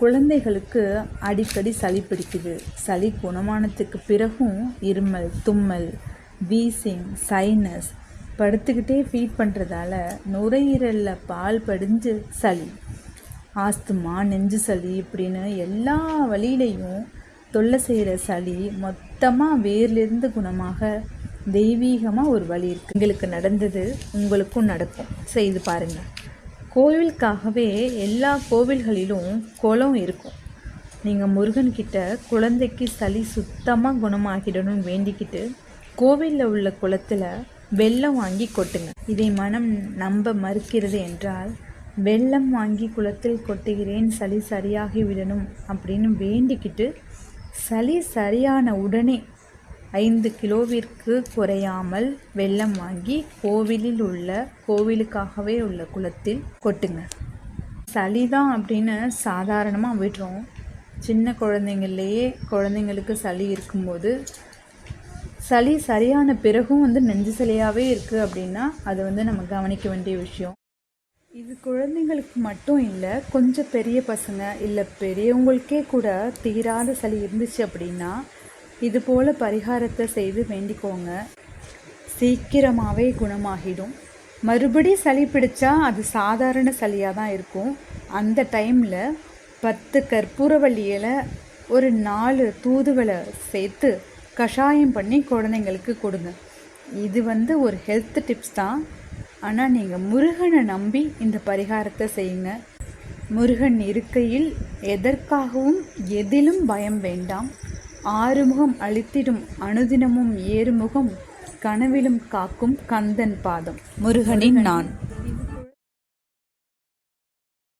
குழந்தைகளுக்கு அடிக்கடி சளி பிடிக்குது. சளி குணமானத்துக்கு பிறகும் இருமல் தும்மல் வீசிங் சைனஸ் படுத்துக்கிட்டே ஃபீட் பண்ணுறதால நுரையீரலில் பால் படிஞ்சு சளி ஆஸ்துமா நெஞ்சு சளி இப்படின்னு எல்லா வழியிலையும் தொல்லை செய்கிற சளி மொத்தமாக வேர்லேருந்து குணமாக தெய்வீகமாக ஒரு வழி இருக்குது எங்களுக்கு நடந்தது உங்களுக்கும் நடக்கும். செய்து பாருங்கள் கோவிலுக்காகவே எல்லா கோவில்களிலும் குளம் இருக்கும். நீங்கள் முருகன்கிட்ட குழந்தைக்கு சளி சுத்தமாக குணமாகிடணும்னு வேண்டிக்கிட்டு கோவிலில் உள்ள குளத்தில் வெள்ளம் வாங்கி கொட்டுங்க. இதை மனம் நம்ப மறுக்கிறது என்றால் வெள்ளம் வாங்கி குளத்தில் கொட்டுகிறேன் சளி சரியாகி விடணும் அப்படின்னு வேண்டிக்கிட்டு சளி சரியான உடனே ஐந்து கிலோவிற்கு குறையாமல் வெள்ளம் வாங்கி கோவிலில் உள்ள கோவிலுக்காகவே உள்ள குளத்தில் கொட்டுங்க. சளி தான் அப்படின்னு சாதாரணமாக விடுறோம். சின்ன குழந்தைங்கள்லேயே குழந்தைங்களுக்கு சளி இருக்கும்போது சளி சரியான பிறகும் வந்து நெஞ்சு சளியாகவே இருக்குது அப்படின்னா அது வந்து நம்ம கவனிக்க வேண்டிய விஷயம். இது குழந்தைங்களுக்கு மட்டும் இல்லை கொஞ்சம் பெரிய பசங்க இல்லை பெரியவங்களுக்கே கூட தீராத சளி இருந்துச்சு அப்படின்னா இதுபோல் பரிகாரத்தை செய்து வேண்டிக்கோங்க. சீக்கிரமாகவே குணமாகிடும். மறுபடி சளி பிடிச்சா அது சாதாரண சளியாக தான் இருக்கும். அந்த டைமில் பத்து கற்பூரவள்ளி இலை ஒரு நாலு தூதுவளை சேர்த்து கஷாயம் பண்ணி குழந்தைங்களுக்கு கொடுங்க. இது வந்து ஒரு ஹெல்த் டிப்ஸ் தான். ஆனால் நீங்கள் முருகனை நம்பி இந்த பரிகாரத்தை செய்யுங்க. முருகன் இருக்கையில் எதற்காகவும் எதிலும் பயம் வேண்டாம். ஆறுமுகம் அளித்திடும் அனுதினமும் ஏறுமுகம் கனவிலும் காக்கும் கந்தன் பாதம். முருகனின் நான்.